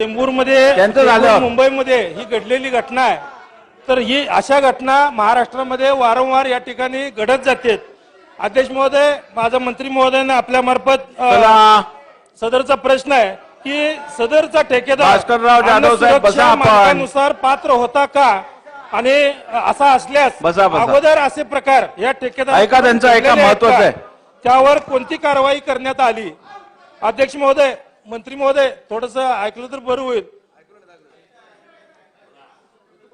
चेंबूरमध्ये मुंबईमध्ये ही घडलेली घटना आहे. तर ही अशा घटना महाराष्ट्रामध्ये वारंवार या ठिकाणी घडत जातात अध्यक्ष महोदय माझा मंत्री महोदयानं आपल्या मार्फत सदरचा प्रश्न आहे की सदरचा ठेकेदार. मानकानुसार पात्र होता का? आणि असा असल्यास. अगोदर असे प्रकार या ठेकेदार ऐका त्यांचं, ऐका, महत्वाचं आहे. त्यावर कोणती कारवाई करण्यात आली? अध्यक्ष महोदय मंत्री महोदय थोडस ऐकलं तर बरं होईल.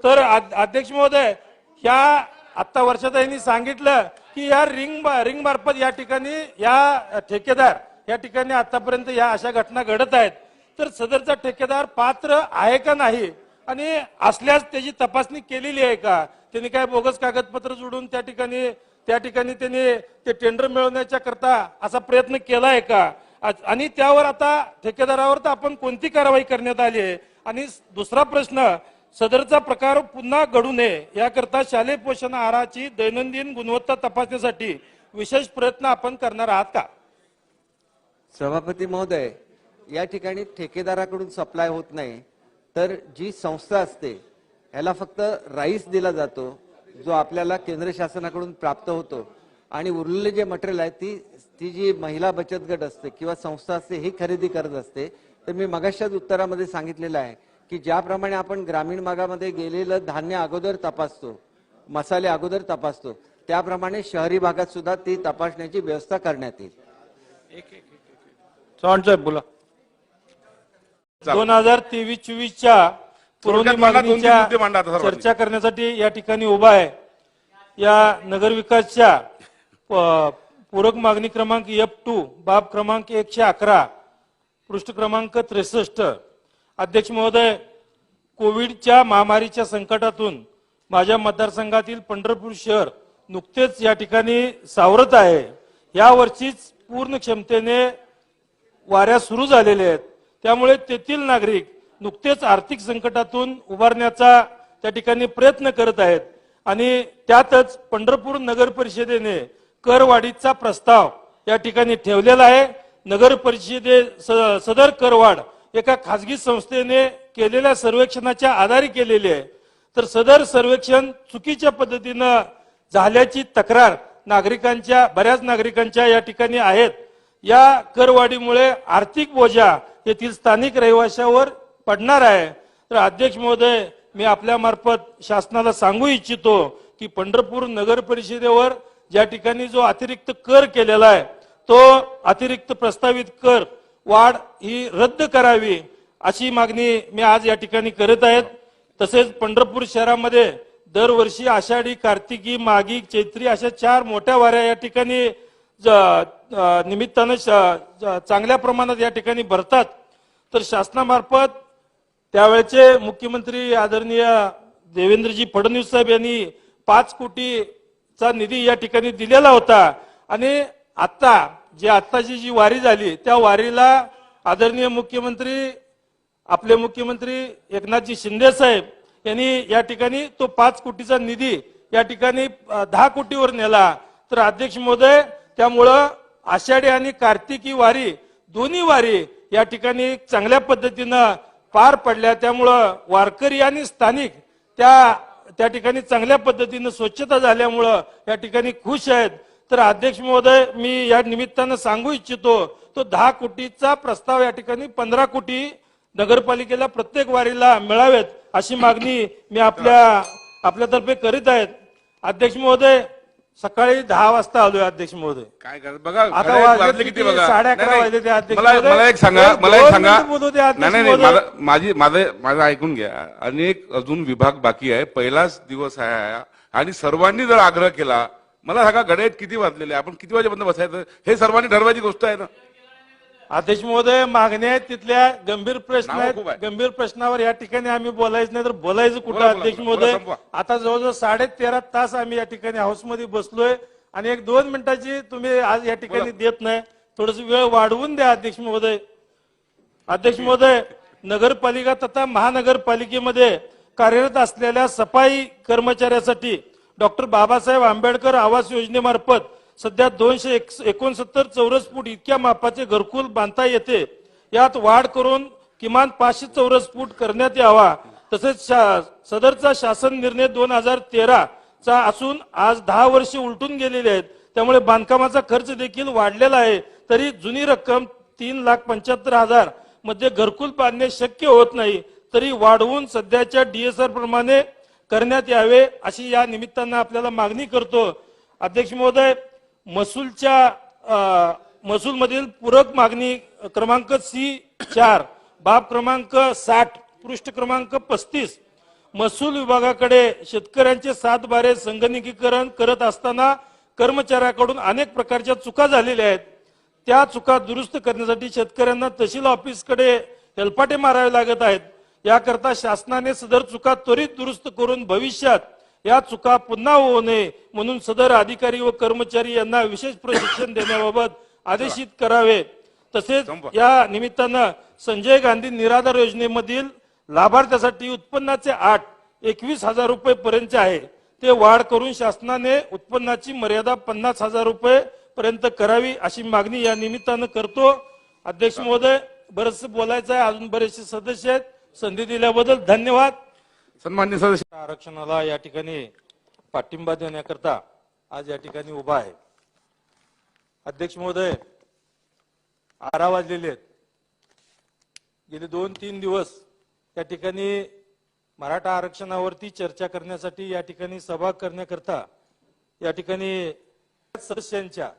तर अध्यक्ष महोदय ह्या आता वर्षाताईंनी सांगितलं की या रिंग रिंग मार्फत या ठिकाणी या ठेकेदार या ठिकाणी आतापर्यंत या अशा घटना घडत आहेत. तर सदरचा ठेकेदार पात्र आहे का नाही? आणि असल्यास त्याची तपासणी केलेली आहे का? त्यांनी काय बोगस कागदपत्र जोडून त्या ठिकाणी त्या ठिकाणी त्यांनी ते टेंडर मिळवण्याच्या करता असा प्रयत्न केला आहे का? आणि त्यावर आता ठेकेदारावर तर आपण कोणती कारवाई करण्यात आली आहे? आणि दुसरा प्रश्न सदरचा प्रकार पुन्हा घडू नये याकरता शालेय पोषण आहाराची दैनंदिन गुणवत्ता तपासण्यासाठी विशेष प्रयत्न आपण करणार आहात का? सभापती महोदय या ठिकाणी ठेकेदाराकडून सप्लाय होत नाही तर जी संस्था असते ह्याला फक्त राईस दिला जातो जो आपल्याला केंद्र शासनाकडून प्राप्त होतो. आणि उरलेले जे मटेरियल आहे ती ती जी महिला बचत गट असते किंवा संस्था असते ही खरेदी करत असते तर मी मगाशाच उत्तरामध्ये सांगितलेलं आहे की ज्याप्रमाणे आपण ग्रामीण भागामध्ये गेलेलं धान्य अगोदर तपासतो मसाले अगोदर तपासतो त्याप्रमाणे शहरी भागात सुद्धा ती तपासण्याची व्यवस्था करण्यात येईल. चव्हाण साहेब बोला. दोन हजार तेवीस चोवीसच्या. चर्चा करण्यासाठी या ठिकाणी उभा आहे. या नगर विकासच्या प- पूरक मागणी क्रमांक एफ टू बाब क्रमांक एकशे अकरा पृष्ठ क्रमांक त्रेसष्ट. अध्यक्ष महोदय कोविडच्या महामारीच्या संकटातून माझ्या मतदारसंघातील पंढरपूर शहर नुकतेच या ठिकाणी सावरत आहे. या वर्षीच पूर्ण क्षमतेने वाऱ्या सुरू झालेल्या आहेत. त्यामुळे तेथील नागरिक नुकतेच आर्थिक संकटातून उभारण्याचा त्या ठिकाणी प्रयत्न करत आहेत. आणि त्यातच पंढरपूर नगर परिषदेने करवाढीचा प्रस्ताव या ठिकाणी ठेवलेला आहे. नगर परिषदे सदर करवाढ एका खासगी संस्थेने केलेल्या सर्वेक्षणाच्या आधारे केलेली आहे. तर सदर सर्वेक्षण चुकीच्या पद्धतीनं झाल्याची तक्रार नागरिकांच्या बऱ्याच नागरिकांच्या या ठिकाणी आहेत. या करवाढीमुळे आर्थिक बोजा येथील स्थानिक रहिवाशावर पडणार आहे. तर अध्यक्ष महोदय मी आपल्यामार्फत शासनाला सांगू इच्छितो की पंढरपूर नगर परिषदेवर ज्या ठिकाणी जो अतिरिक्त कर केलेला आहे तो अतिरिक्त प्रस्तावित कर वाढ ही रद्द करावी अशी मागणी मी आज या ठिकाणी करत आहेत. तसेच पंढरपूर शहरामध्ये दरवर्षी आषाढी कार्तिकी मागी चैत्री अशा चार मोठ्या वाऱ्या या ठिकाणी निमित्तानं श- चांगल्या प्रमाणात या ठिकाणी भरतात. तर शासनामार्फत त्यावेळेचे मुख्यमंत्री आदरणीय देवेंद्रजी फडणवीस साहेब यांनी पाच कोटी चा निधी या ठिकाणी दिलेला होता. आणि आत्ता जी आत्ताची जी वारी झाली त्या वारीला आदरणीय मुख्यमंत्री आपले मुख्यमंत्री एकनाथजी शिंदे साहेब यांनी या ठिकाणी तो पाच कोटीचा निधी या ठिकाणी दहा कोटीवर नेला. तर अध्यक्ष महोदय त्यामुळं आषाढी आणि कार्तिकी वारी दोन्ही वारी या ठिकाणी चांगल्या पद्धतीनं पार पडल्या. त्यामुळं वारकरी आणि स्थानिक त्या त्या ठिकाणी चांगल्या पद्धतीनं स्वच्छता झाल्यामुळं या ठिकाणी खुश आहेत. तर अध्यक्ष महोदय मी या निमित्तानं सांगू इच्छितो तो दहा कोटीचा प्रस्ताव या ठिकाणी पंधरा कोटी नगरपालिकेला प्रत्येक वारीला मिळावेत अशी मागणी मी आपल्या आपल्यातर्फे करीत आहेत. अध्यक्ष महोदय सकाळी दहा वाजता आलोय अध्यक्ष महोदय काय करत बघा आता आहे, वाजले वाजले किती किती? बघा साडे अकरा नाही, वाजले ते अध्यक्ष मला महोदय. मला एक सांगा मला एक सांगा मिनिटं बोलू द्या, अध्यक्ष नाही नाही नाही, महोदय. मला- माझी माझे माझं ऐकून घ्या अनेक अजून विभाग बाकी आहे पहिलाच दिवस आहे हा. आणि सर्वांनी जर आग्रह केला मला सांगा गडेत किती वाजलेले? आपण किती वाजेपर्यंत बसायचं हे सर्वांनी ठरवायची गोष्ट आहे ना अध्यक्ष महोदय मागण्या आहेत तिथल्या. गंभीर प्रश्न नावं आहेत. गंभीर प्रश्नावर या ठिकाणी आम्ही बोलायचं नाही तर बोलायचं कुठं? बोला, बोला, अध्यक्ष बोला, महोदय संपवा. आता जवळजवळ साडे तेरा तास आम्ही या ठिकाणी हाऊसमध्ये बसलोय. आणि एक दोन मिनिटाची तुम्ही आज या ठिकाणी देत नाही. थोडस वेळ वाढवून द्या अध्यक्ष महोदय अध्यक्ष महोदय नगरपालिका तथा महानगरपालिकेमध्ये कार्यरत असलेल्या सफाई कर्मचाऱ्यासाठी डॉक्टर बाबासाहेब आंबेडकर आवास योजनेमार्फत सध्या दोनशे एकोणसत्तर चौरस फूट इतक्या मापाचे घरकुल बांधता येते. यात वाढ करून किमान पाचशे चौरस फूट करण्यात यावा. तसेच शा- सदरचा शासन निर्णय दोन हजार तेरा चा असून आज दहा वर्षे उलटून गेलेले आहेत. त्यामुळे बांधकामाचा खर्च देखील वाढलेला आहे. तरी जुनी रक्कम तीन लाख पंच्याहत्तर हजारमध्ये घरकुल बांधणे शक्य होत नाही. तरी वाढवून सध्याच्या डीएसआर प्रमाणे करण्यात यावे अशी या निमित्तानं आपल्याला मागणी करतो. अध्यक्ष महोदय महसूलच्या महसूल मधील पूरक मागणी क्रमांक सी चार बाब क्रमांक साठ पृष्ठ क्रमांक पस्तीस महसूल विभागाकडे शेतकऱ्यांचे सात बारे संगणकीकरण करत असताना कर्मचाऱ्याकडून अनेक प्रकारच्या चुका झालेल्या आहेत. त्या चुका दुरुस्त करण्यासाठी शेतकऱ्यांना तहसील ऑफिसकडे हेलपाटे मारावे लागत आहेत. याकरता शासनाने सदर चुका त्वरित दुरुस्त करून भविष्यात या चुका पुन्हा होऊ नये म्हणून सदर अधिकारी व कर्मचारी यांना विशेष प्रशिक्षण देण्याबाबत आदेशित करावे. तसेच. या निमित्तानं संजय गांधी निराधार योजनेमधील लाभार्थ्यासाठी उत्पन्नाचे आठ एकवीस हजार रुपये पर्यंत आहे. ते वाढ करून शासनाने उत्पन्नाची मर्यादा पन्नास हजार रुपये पर्यंत करावी अशी मागणी या निमित्तानं करतो. अध्यक्ष महोदय बरचसे बोलायचं आहे. अजून बरेचसे सदस्य आहेत. संधी दिल्याबद्दल धन्यवाद. सन्मान्य सदस्य आरक्षणाला या ठिकाणी पाठिंबा देण्याकरता आज या ठिकाणी उभा आहे. अध्यक्ष महोदय आरा वाजलेले आहेत. गेले दोन तीन दिवस या ठिकाणी मराठा आरक्षणावरती चर्चा करण्यासाठी या ठिकाणी सभा करण्याकरता या ठिकाणी सदस्यांच्या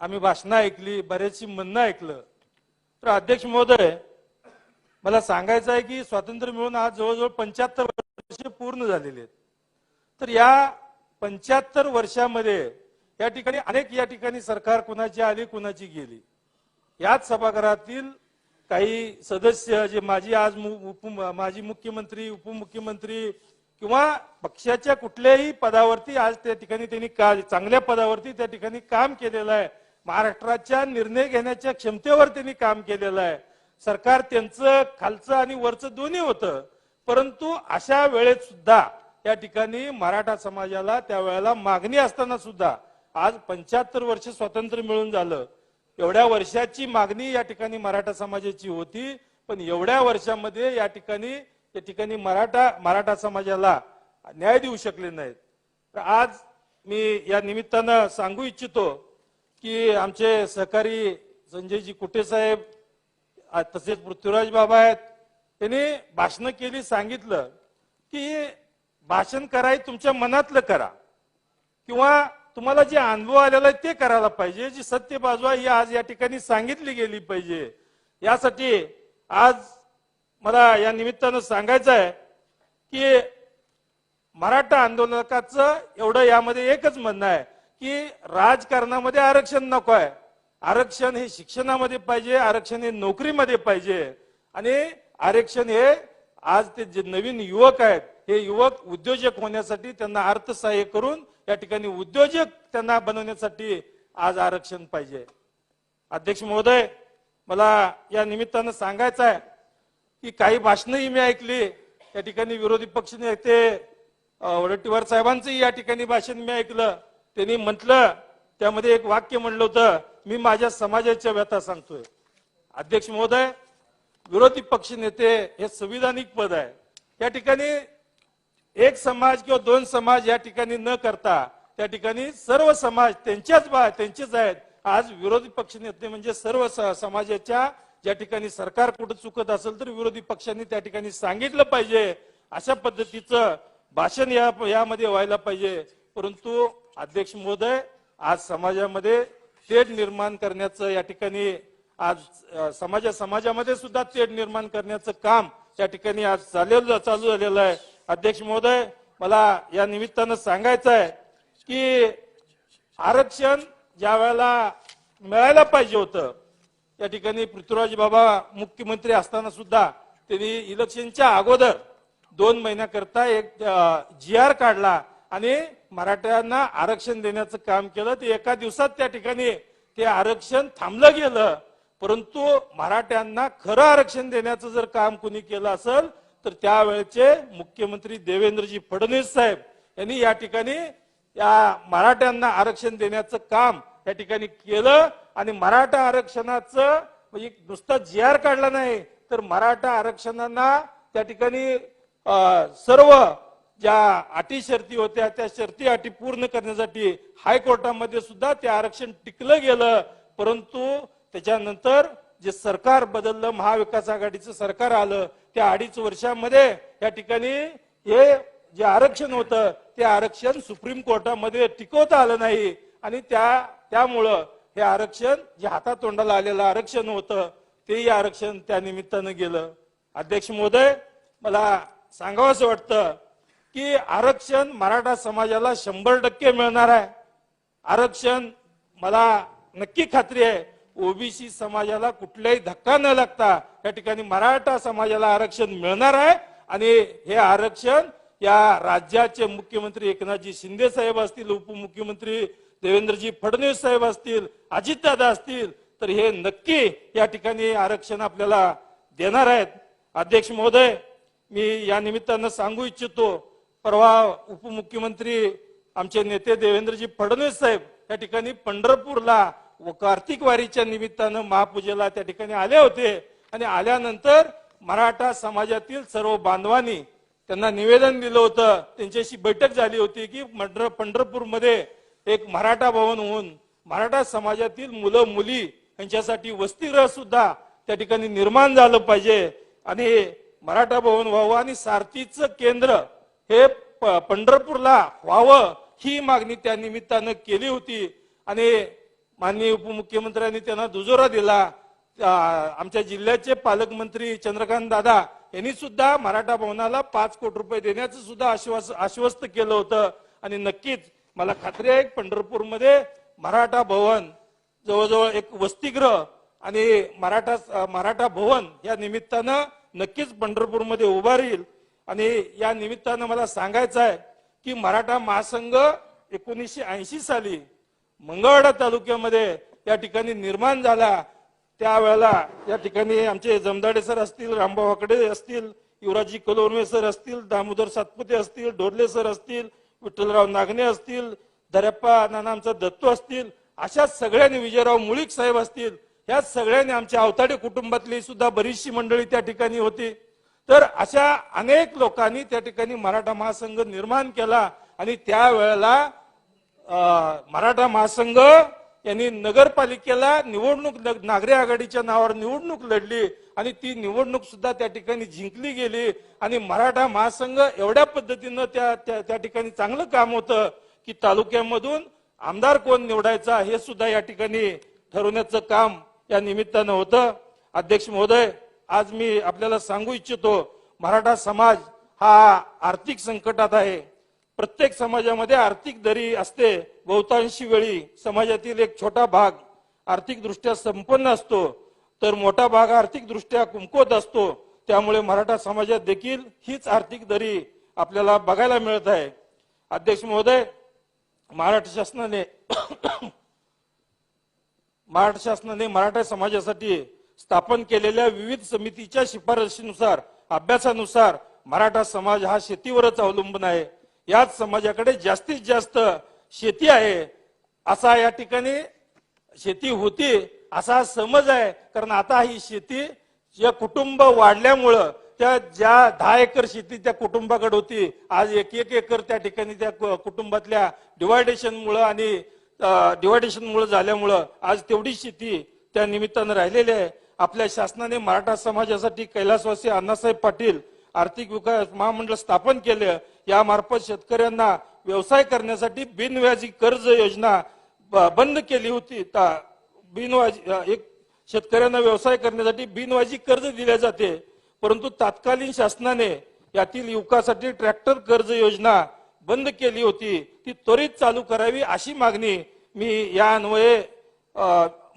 आम्ही भाषणं ऐकली बरेचशी म्हणणं ऐकलं. तर अध्यक्ष महोदय मला सांगायचं आहे की स्वातंत्र्य मिळून आज जवळजवळ पंच्याहत्तर वर्ष पूर्ण झालेले आहेत. तर या पंच्याहत्तर वर्षामध्ये या ठिकाणी अनेक या ठिकाणी सरकार कुणाची आली कुणाची गेली. याच सभागृहातील काही सदस्य जे माजी आज मु- उप माजी मुख्यमंत्री उपमुख्यमंत्री किंवा पक्षाच्या कुठल्याही पदावरती आज त्या ठिकाणी त्यांनी का चांगल्या पदावरती त्या ठिकाणी काम केलेलं आहे. महाराष्ट्राच्या निर्णय घेण्याच्या क्षमतेवर त्यांनी काम केलेलं आहे. सरकार त्यांचं खालचं आणि वरचं दोन्ही होतं. परंतु अशा वेळेत सुद्धा या ठिकाणी मराठा समाजाला त्यावेळेला मागणी असताना सुद्धा आज पंच्याहत्तर वर्ष स्वातंत्र्य मिळून झालं. एवढ्या वर्षाची मागणी या ठिकाणी मराठा समाजाची होती पण एवढ्या वर्षामध्ये या ठिकाणी या ठिकाणी मराठा मराठा समाजाला न्याय देऊ शकले नाहीत. तर आज मी या निमित्तानं सांगू इच्छितो की आमचे सहकारी संजयजी कुटे साहेब तसेच पृथ्वीराज बाबा आहेत. त्यांनी भाषण केली सांगितलं की भाषण कराय तुमच्या मनातलं करा. किंवा तुम्हाला जे अनुभव आलेला आहे ते करायला पाहिजे. जी सत्य बाजू आहे ही आज या ठिकाणी सांगितली गेली पाहिजे. यासाठी आज मला या निमित्तानं सांगायचं आहे की मराठा आंदोलकाचं एवढं यामध्ये एकच म्हणणं आहे की राजकारणामध्ये आरक्षण नको आहे. आरक्षण हे शिक्षणामध्ये पाहिजे आरक्षण हे नोकरीमध्ये पाहिजे. आणि आरक्षण हे आज ते जे नवीन युवक आहेत हे युवक उद्योजक होण्यासाठी त्यांना अर्थसहाय्य करून या ठिकाणी उद्योजक त्यांना बनवण्यासाठी आज आरक्षण पाहिजे. अध्यक्ष महोदय मला या निमित्तानं सांगायचं आहे की काही भाषणंही मी ऐकली. या ठिकाणी विरोधी पक्ष नेते वडट्टीवार साहेबांचंही या ठिकाणी भाषण मी ऐकलं. त्यांनी म्हटलं त्यामध्ये एक वाक्य म्हणलं होतं मी माझ्या समाजाच्या व्यथा सांगतोय. अध्यक्ष महोदय विरोधी पक्ष नेते हे संविधानिक पद आहे. या ठिकाणी एक समाज किंवा दोन समाज या ठिकाणी न करता त्या ठिकाणी सर्व समाज त्यांच्याच बा त्यांचेच आहेत. आज विरोधी पक्ष नेते म्हणजे सर्व स- समाजाच्या ज्या ठिकाणी सरकार कुठं चुकत असेल तर विरोधी पक्षांनी त्या ठिकाणी सांगितलं पाहिजे. अशा पद्धतीचं भाषण या यामध्ये व्हायला पाहिजे. परंतु अध्यक्ष महोदय आज समाजामध्ये तेढ निर्माण करण्याचं या ठिकाणी आज समाजा समाजामध्ये सुद्धा तेढ निर्माण करण्याचं काम त्या ठिकाणी आज चाललेलं चालू झालेलं आहे. अध्यक्ष महोदय मला या निमित्तानं सांगायचं आहे की आरक्षण ज्या वेळेला मिळायला पाहिजे होतं या ठिकाणी पृथ्वीराज बाबा मुख्यमंत्री असताना सुद्धा त्यांनी इलेक्शनच्या अगोदर दोन महिन्याकरता एक जी आर काढला. आणि मराठ्यांना आरक्षण देण्याचं काम केलं ते एका दिवसात त्या ठिकाणी ते आरक्षण थांबलं गेलं. परंतु मराठ्यांना खरं आरक्षण देण्याचं जर काम कुणी केलं असेल तर त्यावेळेचे मुख्यमंत्री देवेंद्रजी फडणवीस साहेब यांनी या ठिकाणी या मराठ्यांना आरक्षण देण्याचं काम या ठिकाणी केलं. आणि मराठा आरक्षणाचं म्हणजे नुसता जी आर काढला नाही तर मराठा आरक्षणांना त्या ठिकाणी सर्व ज्या अटी शर्ती होत्या त्या शर्ती अटी पूर्ण करण्यासाठी हायकोर्टामध्ये सुद्धा ते आरक्षण टिकलं गेलं. परंतु त्याच्यानंतर जे सरकार बदललं महाविकास आघाडीचं सरकार आलं त्या अडीच वर्षामध्ये या ठिकाणी हे जे आरक्षण होतं ते आरक्षण सुप्रीम कोर्टामध्ये टिकवता आलं नाही. आणि त्या त्यामुळं हे आरक्षण जे हातातोंडाला आलेलं आरक्षण होतं तेही आरक्षण त्या निमित्तानं गेलं. अध्यक्ष महोदय मला सांगावं असं वाटतं की आरक्षण मराठा समाजाला शंभर टक्के मिळणार आहे. आरक्षण मला नक्की खात्री आहे ओबीसी समाजाला कुठलाही धक्का न लागता या ठिकाणी मराठा समाजाला आरक्षण मिळणार आहे. आणि हे आरक्षण या राज्याचे मुख्यमंत्री एकनाथजी शिंदे साहेब असतील उपमुख्यमंत्री देवेंद्रजी फडणवीस साहेब असतील अजितदादा असतील तर हे नक्की या ठिकाणी आरक्षण आपल्याला देणार आहेत. अध्यक्ष महोदय मी या निमित्तानं सांगू इच्छितो परवा उपमुख्यमंत्री आमचे नेते देवेंद्रजी फडणवीस साहेब या ठिकाणी पंढरपूरला व कार्तिक वारीच्या निमित्तानं महापूजेला त्या ठिकाणी आले होते. आणि आल्यानंतर मराठा समाजातील सर्व बांधवांनी त्यांना निवेदन दिलं होतं. त्यांच्याशी बैठक झाली होती की पंढरपूरमध्ये एक मराठा भवन होऊन मराठा समाजातील मुलं मुली यांच्यासाठी वसतिगृह सुद्धा त्या ठिकाणी निर्माण झालं पाहिजे. आणि मराठा भवन व्हावं आणि सारथीचं केंद्र हे प- पंढरपूरला व्हावं ही मागणी त्या निमित्तानं केली होती. आणि माननीय उपमुख्यमंत्र्यांनी त्यांना दुजोरा दिला. आमच्या जिल्ह्याचे पालकमंत्री चंद्रकांत दादा यांनी सुद्धा मराठा भवनाला पाच कोटी रुपये देण्याचं सुद्धा आश्वास आश्वस्त केलं होतं. आणि नक्कीच मला खात्री आहे पंढरपूरमध्ये मराठा भवन जवळजवळ एक वसतिगृह आणि मराठा मराठा भवन या निमित्तानं नक्कीच पंढरपूरमध्ये उभारील. राहील आणि या निमित्तानं मला सांगायचं आहे की मराठा महासंघ एकोणीसशे ऐंशी साली मंगळवाडा तालुक्यामध्ये या ठिकाणी निर्माण झाला. त्यावेळेला या ठिकाणी आमचे जमदाडे सर असतील रामभाऊ वाकडे असतील युवराजी कलोरमे सर असतील दामोदर सातपुते असतील डोरले सर असतील विठ्ठलराव नागणे असतील दरप्पा नाना आमचा दत्तू असतील अशा सगळ्यांनी विजयराव मुळीक साहेब असतील या सगळ्यांनी आमच्या अवताडे कुटुंबातली सुद्धा बरीचशी मंडळी त्या ठिकाणी होती. तर अशा अनेक लोकांनी त्या ठिकाणी मराठा महासंघ निर्माण केला आणि त्यावेळेला मराठा महासंघ यांनी नगरपालिकेला निवडणूक नागरी आघाडीच्या नावावर निवडणूक लढली आणि ती निवडणूक सुद्धा त्या ठिकाणी जिंकली गेली आणि मराठा महासंघ एवढ्या पद्धतीनं त्या त्या त्या ठिकाणी चांगलं काम होतं की तालुक्यामधून आमदार कोण निवडायचा हे सुद्धा या ठिकाणी ठरवण्याचं काम या निमित्तानं होतं. अध्यक्ष महोदय आज मी आपल्याला सांगू इच्छितो मराठा समाज हा आर्थिक संकटात आहे. प्रत्येक समाजामध्ये आर्थिक दरी असते. बहुतांशी वेळी समाजातील एक छोटा भाग आर्थिकदृष्ट्या संपन्न असतो. तर मोठा भाग आर्थिकदृष्ट्या कुमकोत असतो. त्यामुळे मराठा समाजात देखील हीच आर्थिक दरी आपल्याला बघायला मिळत आहे. अध्यक्ष महोदय महाराष्ट्र शासनाने महाराष्ट्र शासनाने मराठा समाजासाठी स्थापन केलेल्या विविध समितीच्या शिफारशीनुसार अभ्यासानुसार मराठा समाज हा शेतीवरच अवलंबून आहे. याच समाजाकडे जास्तीत जास्त शेती आहे असा या ठिकाणी शेती होती असा समज आहे. कारण आता ही शेती या कुटुंब वाढल्यामुळं त्या ज्या दहा एकर शेती त्या कुटुंबाकडे होती. आज एक एक एकर त्या ठिकाणी त्या कुटुंबातल्या डिवायडेशनमुळं आणि डिवायडेशनमुळं झाल्यामुळं आज तेवढी शेती त्या निमित्तानं राहिलेली आहे. आपल्या शासनाने मराठा समाजासाठी कैलासवासी अण्णासाहेब पाटील आर्थिक विकास महामंडळ स्थापन केले. यामार्फत शेतकऱ्यांना व्यवसाय करण्यासाठी बिनव्याजी कर्ज योजना ब- बंद केली होती. ता- बिनवाजी एक शेतकऱ्यांना व्यवसाय करण्यासाठी बिनवाजी कर्ज दिले जाते. परंतु तत्कालीन शासनाने यातील युवकासाठी ट्रॅक्टर कर्ज योजना बंद केली होती. ती त्वरित चालू करावी अशी मागणी मी या अन्वये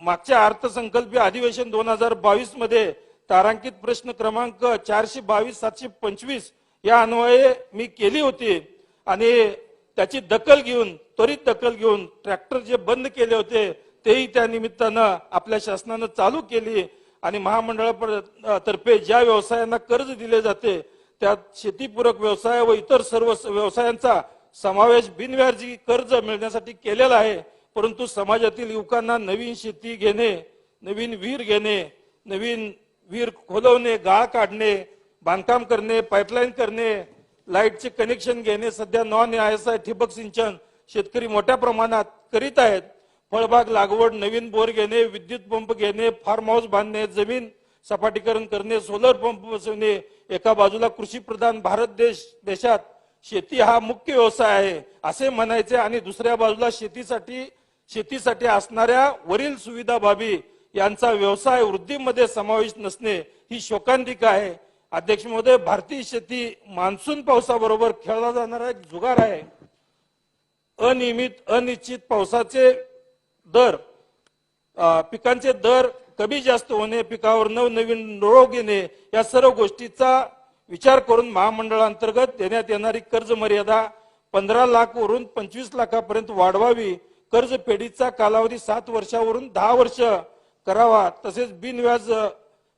मागच्या अर्थसंकल्पीय अधिवेशन दोन हजार बावीसमध्ये तारांकित प्रश्न क्रमांक चारशे बावीस सातशे पंचवीस या अन्वये मी केली होती. आणि त्याची दखल घेऊन त्वरित दखल घेऊन ट्रॅक्टर जे बंद केले होते तेही त्या निमित्तानं आपल्या शासनानं चालू केली. आणि महामंडळातर्फे ज्या व्यवसायांना कर्ज दिले जाते त्यात शेतीपूरक व्यवसाय व इतर सर्व स- व्यवसायांचा समावेश बिनव्याजी कर्ज मिळण्यासाठी केलेला आहे. परंतु समाजातील युवकांना नवीन शेती घेणे नवीन विहीर घेणे नवीन विहीर खोलवणे गाळ काढणे बांधकाम करणे पाईपलाईन करणे लाईटचे कनेक्शन घेणे सध्या नॉन एस आय ठिबक सिंचन शेतकरी मोठ्या प्रमाणात करीत आहेत. फळबाग लागवड नवीन बोर घेणे विद्युत पंप घेणे फार्म हाऊस बांधणे जमीन सपाटीकरण करणे सोलर पंप बसवणे एका बाजूला कृषी प्रधान भारत देश देशात शेती हा मुख्य व्यवसाय आहे असे म्हणायचे आणि दुसऱ्या बाजूला शेतीसाठी शेतीसाठी असणाऱ्या वरील सुविधा बाबी यांचा व्यवसाय वृद्धीमध्ये समावेश नसणे ही शोकांतिका आहे. अध्यक्ष महोदय भारतीय शेती मान्सून पावसाबरोबर खेळला जाणारा एक जुगार आहे. अनियमित अनिश्चित पावसाचे दर पिकांचे दर कमी जास्त होणे पिकावर नवनवीन रोग येणे या सर्व गोष्टीचा विचार करून महामंडळांतर्गत देण्यात येणारी कर्ज मर्यादा पंधरा लाख वरून पंचवीस लाखापर्यंत वाढवावी. कर्ज फेडीचा कालावधी सात वर्षावरून दहा वर्ष करावा. तसेच बिनव्याज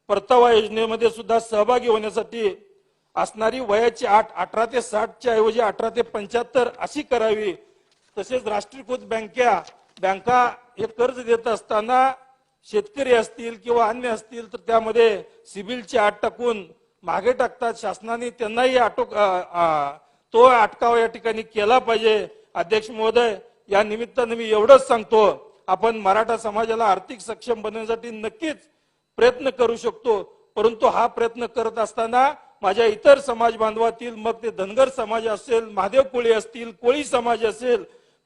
परतावा योजनेमध्ये सुद्धा सहभागी होण्यासाठी असणारी वयाची आठ अठरा ते साठच्या ऐवजी अठरा ते पंच्याहत्तर अशी करावी. तसेच राष्ट्रीयकृत बँका बँका हे कर्ज देत असताना शेतकरी असतील किंवा अन्य असतील तर त्यामध्ये सिबिलची आठ टाकून मागे टाकतात. शासनाने त्यांनाही आटोक तो अटकाव या ठिकाणी केला पाहिजे. अध्यक्ष महोदय या निमित्तानं मी एवढंच सांगतो आपण मराठा समाजाला आर्थिक सक्षम बनवण्यासाठी नक्कीच प्रयत्न करू शकतो. परंतु हा प्रयत्न करत असताना माझ्या इतर समाज बांधवातील मग ते धनगर समाज असेल महादेव कोळी असतील कोळी समाज असेल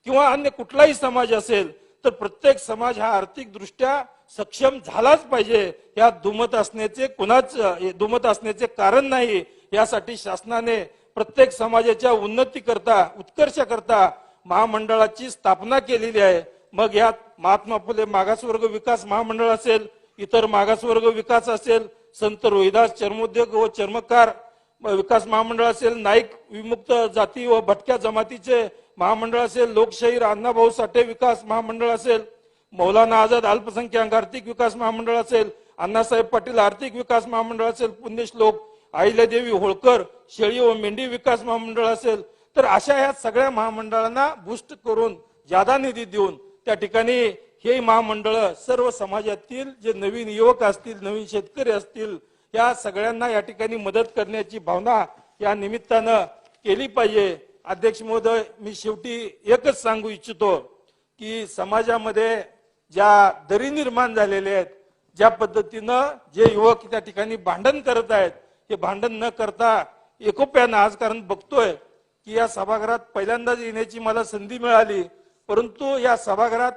किंवा अन्य कुठलाही समाज असेल तर प्रत्येक समाज हा आर्थिक दृष्ट्या सक्षम झालाच पाहिजे. या दुमत असण्याचे कुणाच दुमत असण्याचे कारण नाही. यासाठी शासनाने प्रत्येक समाजाच्या उन्नती करता उत्कर्ष करता महामंडळाची स्थापना केलेली आहे. मग यात महात्मा फुले मागासवर्ग विकास महामंडळ असेल इतर मागासवर्ग विकास असेल संत रोहिदास चर्मोद्योग व चर्मकार विकास महामंडळ असेल नाईक विमुक्त जाती व भटक्या जमातीचे महामंडळ असेल लोकशाहीर अण्णाभाऊ साठे विकास महामंडळ असेल मौलाना आझाद अल्पसंख्याक आर्थिक विकास महामंडळ असेल अण्णासाहेब पाटील आर्थिक विकास महामंडळ असेल पुण्यश्लोक अहिल्यादेवी होळकर शेळी व मेंढी विकास महामंडळ असेल तर अशा या सगळ्या महामंडळांना बुस्ट करून जादा निधी देऊन त्या ठिकाणी हे महामंडळ सर्व समाजातील जे नवीन युवक असतील नवीन शेतकरी असतील या सगळ्यांना या ठिकाणी मदत करण्याची भावना या निमित्तानं केली पाहिजे. अध्यक्ष महोदय मी शेवटी एकच सांगू इच्छितो की समाजामध्ये ज्या दरी निर्माण झालेल्या आहेत ज्या पद्धतीनं जे युवक त्या ठिकाणी भांडण करत आहेत हे भांडण न करता एकोप्यानं आज कारण बघतोय की या सभागृहात पहिल्यांदाच येण्याची मला संधी मिळाली. परंतु या सभागृहात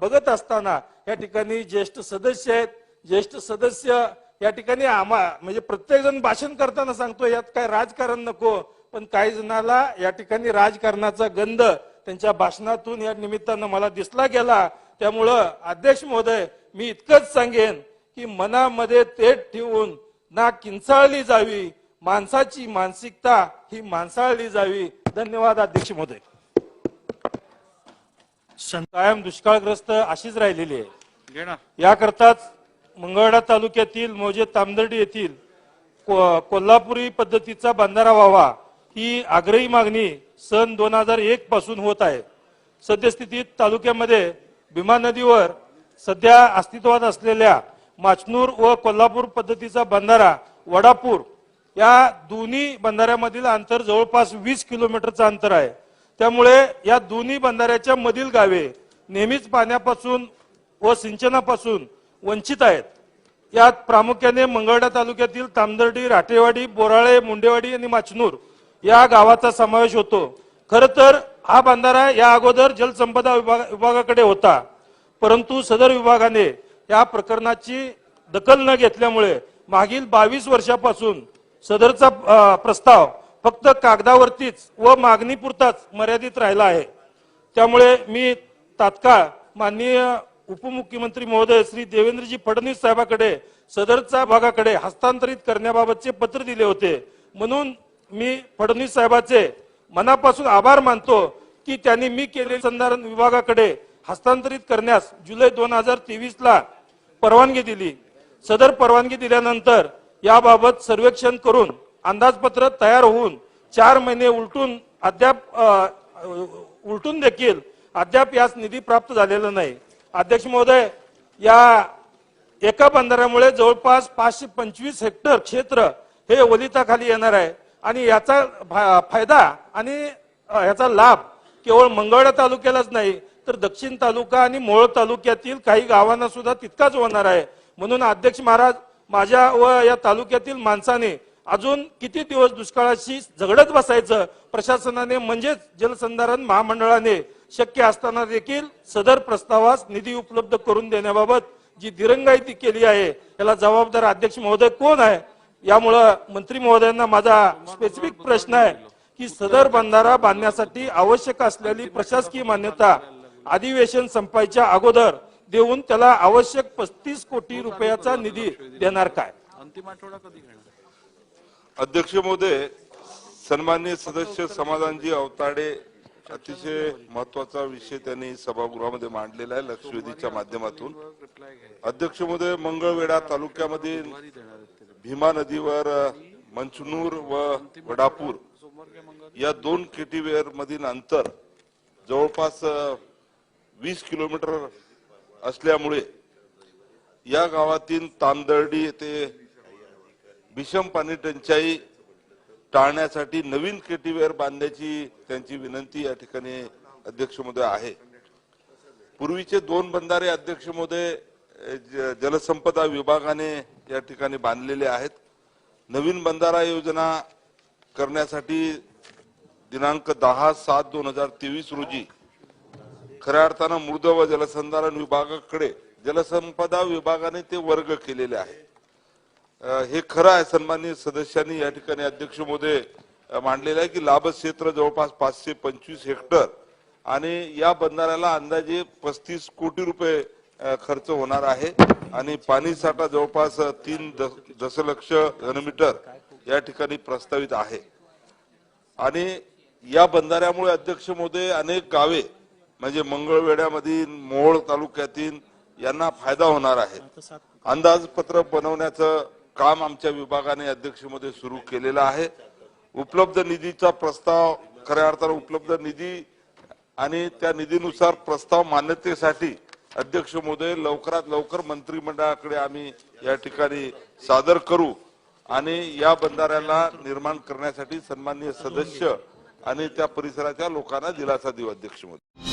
बघत असताना या ठिकाणी ज्येष्ठ सदस्य आहेत. ज्येष्ठ सदस्य या ठिकाणी आम्हा म्हणजे प्रत्येक जण भाषण करताना सांगतो यात काय राजकारण नको. पण काही जणाला या ठिकाणी राजकारणाचा गंध त्यांच्या भाषणातून या निमित्तानं मला दिसला गेला. त्यामुळं अध्यक्ष महोदय मी इतकंच सांगेन की मनामध्ये तेट ठेवून ना किंचाळली जावी माणसाची मानसिकता ही माणसाळली जावी. धन्यवाद अध्यक्ष महोदय. कायम दुष्काळग्रस्त अशीच राहिलेली आहे. याकरताच मंगळवेढा तालुक्यातील मौजे तामदर्डी येथील को- कोल्हापुरी पद्धतीचा बंधारा व्हावा ही आग्रही मागणी सन दोन हजार एक पासून होत आहे. सद्यस्थितीत तालुक्यामध्ये भीमा नदीवर सध्या अस्तित्वात असलेल्या माचनूर व कोल्हापूर पद्धतीचा बंधारा वडापूर या दोन्ही बंधाऱ्यामधील अंतर जवळपास वीस किलोमीटरचं अंतर आहे. त्यामुळे या दोन्ही बंधाऱ्याच्या मधील गावे नेहमीच पाण्यापासून व सिंचनापासून वंचित आहेत. यात प्रामुख्याने मंगळडा तालुक्यातील तामदर्डी राटेवाडी बोराळे मुंडेवाडी आणि माचनूर या गावाचा समावेश होतो. खर तर हा बंधारा या अगोदर जलसंपदा विभाग विभागाकडे होता. परंतु सदर विभागाने या प्रकरणाची दखल न घेतल्यामुळे मागील बावीस वर्षापासून सदरचा प्रस्ताव फक्त कागदावरतीच व मागणीपुरताच मर्यादित राहिला आहे. त्यामुळे मी तात्काळ माननीय उपमुख्यमंत्री महोदय श्री देवेंद्रजी फडणवीस साहेबाकडे सदरच्या भागाकडे हस्तांतरित करण्याबाबतचे पत्र दिले होते. म्हणून मी फडणवीस साहेबाचे मनापासून आभार मानतो की त्यांनी मी केलेल्या संधारण विभागाकडे हस्तांतरित करण्यास जुलै दोन हजार तेवीस ला परवानगी दिली. सदर परवानगी दिल्यानंतर याबाबत सर्वेक्षण करून अंदाजपत्र तयार होऊन चार महिने उलटून अद्याप उलटून देखील अद्याप यास निधी प्राप्त झालेला नाही. अध्यक्ष महोदय या एका बंधाऱ्यामुळे जवळपास पाचशे पंचवीस हेक्टर क्षेत्र हे ओलिताखाली येणार आहे आणि याचा फायदा आणि याचा लाभ केवळ मंगळवेढा तालुक्यालाच नाही तर दक्षिण तालुका आणि मोहोळ तालुक्यातील काही गावांना सुद्धा तितकाच होणार आहे. म्हणून अध्यक्ष महाराज माझ्या व या तालुक्यातील माणसाने अजून किती दिवस दुष्काळाशी झगडत बसायचं प्रशासनाने म्हणजेच जलसंधारण महामंडळाने शक्य असताना देखील सदर प्रस्तावास निधी उपलब्ध करून देण्याबाबत जी दिरंगायती केली आहे याला जबाबदार अध्यक्ष महोदय कोण आहे? यामुळं मंत्री महोदयांना माझा स्पेसिफिक प्रश्न आहे की सदर बंधारा बांधण्यासाठी आवश्यक असलेली प्रशासकीय मान्यता अधिवेशन संपायच्या अगोदर देऊन त्याला आवश्यक पस्तीस कोटी रुपयाचा निधी देणार काय? अध्यक्ष महोदय सन्मान्य सदस्य समाधानजी अवताडे अतिशय महत्त्वाचा विषय त्यांनी सभागृहामध्ये मांडलेला आहे लक्षवेधीच्या माध्यमातून. अध्यक्ष महोदय मंगळवेढा तालुक्यामधील भीमा नदीवर मंचनूर व वडापूर या दोन केटीवेअर मधील अंतर जवळपास वीस किलोमीटर असल्यामुळे या गावातील तांदर्डी येथे भीषण पाणी टंचाई टाळण्यासाठी नवीन केटीवेअर बांधण्याची त्यांची विनंती या ठिकाणी अध्यक्ष महोदय आहे. पूर्वीचे दोन बंधारे अध्यक्ष महोदय जलसंपदा विभागाने या ठिकाणी बांधलेले आहेत. नवीन बंधारा योजना करण्यासाठी दिनांक दहा सात दोन हजार तेवीस रोजी खऱ्या अर्थानं मृद व जलसंधारण विभागाकडे जलसंपदा विभागाने ते वर्ग केलेले आहे. हे खरं आहे सन्माननीय सदस्यांनी या ठिकाणी अध्यक्ष महोदय मांडलेलं आहे की लाभ क्षेत्र जवळपास पाचशे पंचवीस हेक्टर आणि या बंधाऱ्याला अंदाजे पस्तीस कोटी रुपये खर्च होणार आहे आणि पाणी साठा जवळपास तीन दश- दशलक्ष घनमीटर या ठिकाणी प्रस्तावित आहे. आणि या बंधाऱ्यामुळे अध्यक्ष महोदय अनेक गावे म्हणजे मंगळवेढ्यामधील मोहोळ तालुक्यातील यांना फायदा होणार आहे. अंदाजपत्रक बनवण्याचं काम आमच्या विभागाने अध्यक्षमध्ये सुरू केलेलं आहे. उपलब्ध निधीचा प्रस्ताव खऱ्या अर्थानं उपलब्ध निधी आणि त्या निधीनुसार प्रस्ताव मान्यतेसाठी अध्यक्ष महोदय लवकरात लवकर मंत्रिमंडळाकडे आम्ही या ठिकाणी सादर करू आणि या बंधाऱ्याला निर्माण करण्यासाठी सन्माननीय सदस्य आणि त्या परिसराच्या लोकांना दिलासा देऊ अध्यक्ष महोदय